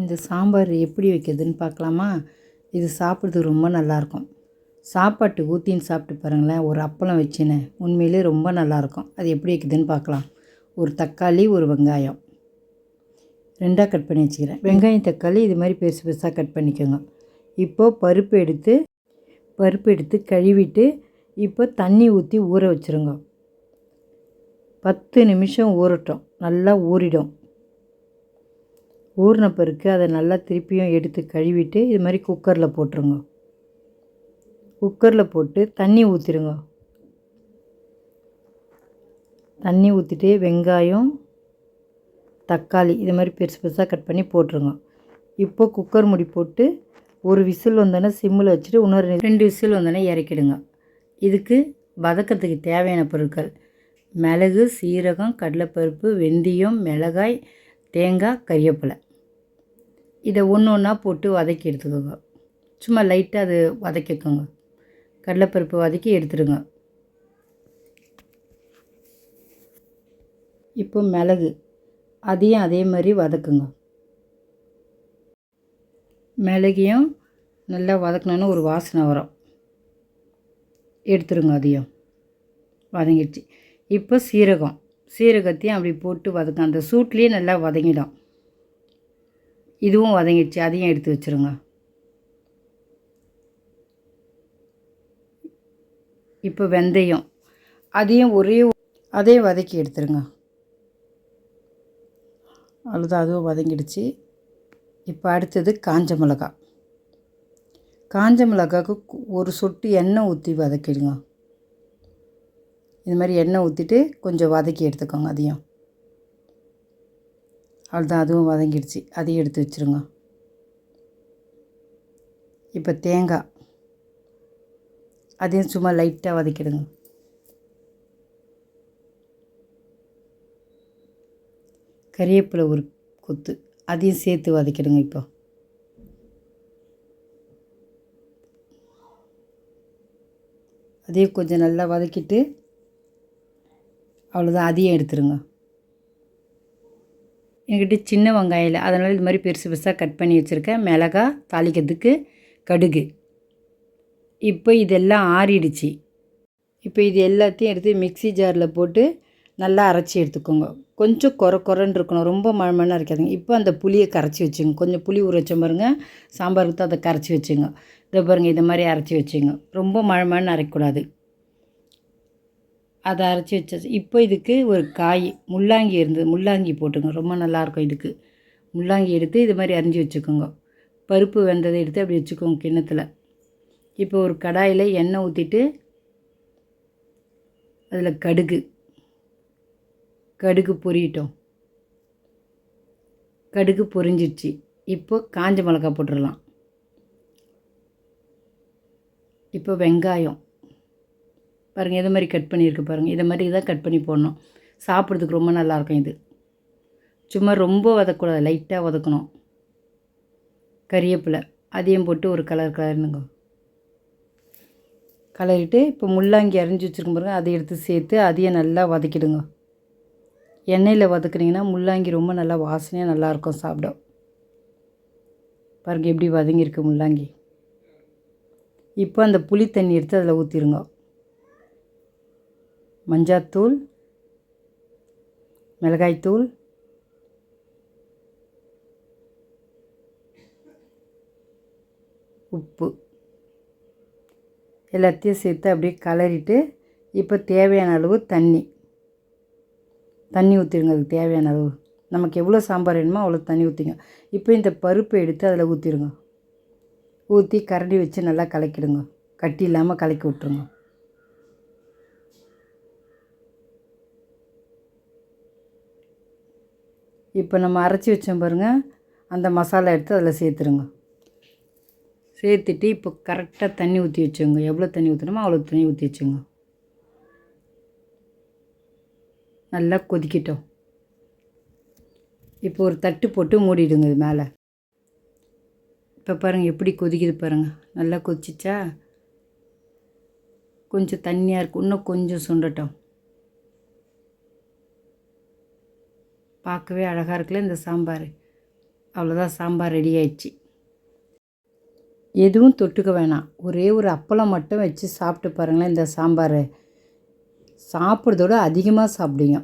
இந்த சாம்பார் எப்படி வைக்கிறதுன்னு பார்க்கலாமா? இது சாப்பிட்றதுக்கு ரொம்ப நல்லாயிருக்கும். சாப்பாட்டு ஊற்றின்னு சாப்பிட்டு பாருங்களேன் ஒரு அப்பளம் வச்சுன்னு உண்மையிலே ரொம்ப நல்லாயிருக்கும். அது எப்படி வைக்குதுன்னு பார்க்கலாம். ஒரு தக்காளி ஒரு வெங்காயம். ரெண்டாக கட் பண்ணி வச்சுக்கிறேன். வெங்காயம் தக்காளி இது மாதிரி பெருசு பெருசாக கட் பண்ணிக்கோங்க. இப்போது பருப்பு எடுத்து பருப்பு எடுத்து கழுவிட்டு இப்போ தண்ணி ஊற்றி ஊற வச்சுருங்க. பத்து நிமிஷம் ஊறட்டும். நல்லா ஊறிடும். ஊறின பிறகு அதை நல்லா திருப்பியும் எடுத்து கழுவிட்டு இது மாதிரி குக்கரில் போட்டுருங்க. குக்கரில் போட்டு தண்ணி ஊற்றிடுங்க தண்ணி ஊற்றிட்டு வெங்காயம் தக்காளி இது மாதிரி பெருசு பெருசாக கட் பண்ணி போட்டுருங்க. இப்போ குக்கர் முடி போட்டு ஒரு விசில் வந்தோடனே சிம்மில் வச்சுட்டு இன்னொரு ரெண்டு விசில் வந்தோடனே இறக்கிடுங்க. இதுக்கு வதக்கத்துக்கு தேவையான பொருட்கள் மிளகு சீரகம் கடலைப்பருப்பு வெந்தயம் மிளகாய் தேங்காய் கறிவேப்பிலை. இதை ஒன்று ஒன்றா போட்டு வதக்கி எடுத்துக்கோங்க. சும்மா லைட்டாக அது வதக்கிக்கோங்க. கடலைப்பருப்பு வதக்கி எடுத்துடுங்க இப்போ மிளகு. அதையும் அதே மாதிரி வதக்குங்க. மிளகையும் நல்லா வதக்கினோன்னு ஒரு வாசனை வரும். எடுத்துருங்க அதையும். வதங்கிடுச்சு. இப்போ சீரகம். சீரகத்தையும் அப்படி போட்டு வதக்க அந்த சூட்லேயே நல்லா வதங்கிடும். இதுவும் வதங்கிடுச்சு. அதையும் எடுத்து வச்சுருங்க. இப்போ வெந்தயம். அதையும் ஒரே அதையும் வதக்கி எடுத்துருங்க. அவ்வளோதான் அதுவும் வதங்கிடுச்சு. இப்போ அடுத்தது காஞ்ச மிளகா. காஞ்ச மிளகாவுக்கு ஒரு சொட்டு எண்ணெய் ஊற்றி வதக்கிடுங்க. இது மாதிரி எண்ணெய் ஊற்றிட்டு கொஞ்சம் வதக்கி எடுத்துக்கோங்க அதையும். அவ்வளோதான் அதுவும் வதங்கிடுச்சு. அதையும் எடுத்து வச்சுருங்க. இப்போ தேங்காய். அதையும் சும்மா லைட்டாக வதக்கிடுங்க. கறிவேப்பிலை ஒரு கொத்து. அதையும் சேர்த்து வதக்கிடுங்க இப்போ. அதையும் கொஞ்சம் நல்லா வதக்கிட்டு அவ்வளோதான் அதையும் எடுத்துருங்க. என்கிட்ட சின்ன வெங்காயம் இல்லை அதனால் இது மாதிரி பெருசு பெருசாக கட் பண்ணி வச்சுருக்கேன். மிளகா தாளிக்கிறதுக்கு கடுகு. இப்போ இதெல்லாம் ஆறிடுச்சு. இப்போ இது எல்லாத்தையும் எடுத்து மிக்ஸி ஜாரில் போட்டு நல்லா அரைச்சி எடுத்துக்கோங்க. கொஞ்சம் குறை குறைன்னு இருக்கணும். ரொம்ப மழமண்ணாக இருக்காதுங்க இப்போ அந்த புளியை கரைச்சி வச்சுங்க. கொஞ்சம் புளி ஊற வச்ச பாருங்க. சாம்பாருக்கு தான் அதை கரைச்சி வச்சுங்க. இதை பாருங்கள் இதை மாதிரி அரைச்சி வச்சுங்க. ரொம்ப மழமண்ணு அரைக்கக்கூடாது. அதை அரைச்சி வச்சாச்சு. இப்போ இதுக்கு ஒரு காய் முள்ளாங்கி இருந்தது முள்ளாங்கி போட்டுங்க ரொம்ப நல்லாயிருக்கும் இதுக்கு. முள்ளாங்கி எடுத்து இது மாதிரி அரிஞ்சு வச்சுக்கோங்க. பருப்பு வெந்ததை எடுத்து அப்படி வச்சுக்கோங்க கிண்ணத்தில். இப்போ ஒரு கடாயில் எண்ணெய் ஊற்றிட்டு அதில் கடுகு. கடுகு பொரியட்டும். கடுகு பொரிஞ்சிடுச்சு இப்போ காஞ்ச மிளகா போட்டுடலாம். இப்போ வெங்காயம். பாருங்கள் எது மாதிரி கட் பண்ணியிருக்கு பாருங்கள் இதை மாதிரி தான் கட் பண்ணி போடணும். சாப்பிட்றதுக்கு ரொம்ப நல்லாயிருக்கும் இது. சும்மா ரொம்ப வதக்கூடாது லைட்டாக வதக்கணும். கறியப்பில். அதையும் போட்டு ஒரு கலர் கலர்னுங்க கலரிட்டு இப்போ முள்ளாங்கி அரிஞ்சு வச்சுருக்கும் பாருங்க அதை எடுத்து சேர்த்து அதையும் நல்லா வதக்கிடுங்க. எண்ணெயில் வதக்குனீங்கன்னா முள்ளாங்கி ரொம்ப நல்லா வாசனையாக நல்லாயிருக்கும் சாப்பிட. பாருங்கள் எப்படி வதங்கியிருக்கு முள்ளாங்கி. இப்போ அந்த புளி தண்ணி எடுத்து அதில் ஊற்றிடுங்க மஞ்சாத்தூள் மிளகாய்த்தூள் உப்பு. எல்லாத்தையும் சேர்த்து அப்படியே கலரிட்டு இப்போ தேவையான அளவு தண்ணி. தண்ணி ஊற்றிடுங்க அதுக்கு தேவையான அளவு. நமக்கு எவ்வளோ சாம்பார் வேணுமோ அவ்வளோ தண்ணி ஊற்றிங்க இப்போ இந்த பருப்பை எடுத்து அதில் ஊற்றிடுங்க ஊற்றி கரண்டி வச்சு நல்லா கலக்கிடுங்க. கட்டி இல்லாமல் கலக்கி விட்ருங்க இப்போ நம்ம அரைச்சி வச்சோம் பாருங்கள் அந்த மசாலா எடுத்து அதில் சேர்த்துருங்க. சேர்த்துட்டு இப்போ கரெக்டாக தண்ணி ஊற்றி வச்சுங்க எவ்வளோ தண்ணி ஊற்றணுமோ அவ்வளோ தண்ணி ஊற்றி வச்சுங்க நல்லா கொதிக்கட்டும். இப்போ ஒரு தட்டு போட்டு மூடிடுங்க இது மேலே. இப்போ பாருங்கள் எப்படி கொதிக்குது பாருங்கள் நல்லா கொதிச்சிச்சா? கொஞ்சம் தண்ணியாக இருக்கும். இன்னும் கொஞ்சம் சுண்டட்டும். பார்க்கவே அழகாக இருக்குல்ல இந்த சாம்பார்? அவ்வளோதான் சாம்பார் ரெடி ஆயிடுச்சு. எதுவும் தொட்டுக்க வேணாம். ஒரே ஒரு அப்பளம் மட்டும் வச்சு சாப்பிட்டு பாருங்களேன் இந்த சாம்பார். சாப்பிட்றதோட அதிகமாக சாப்பிடுங்க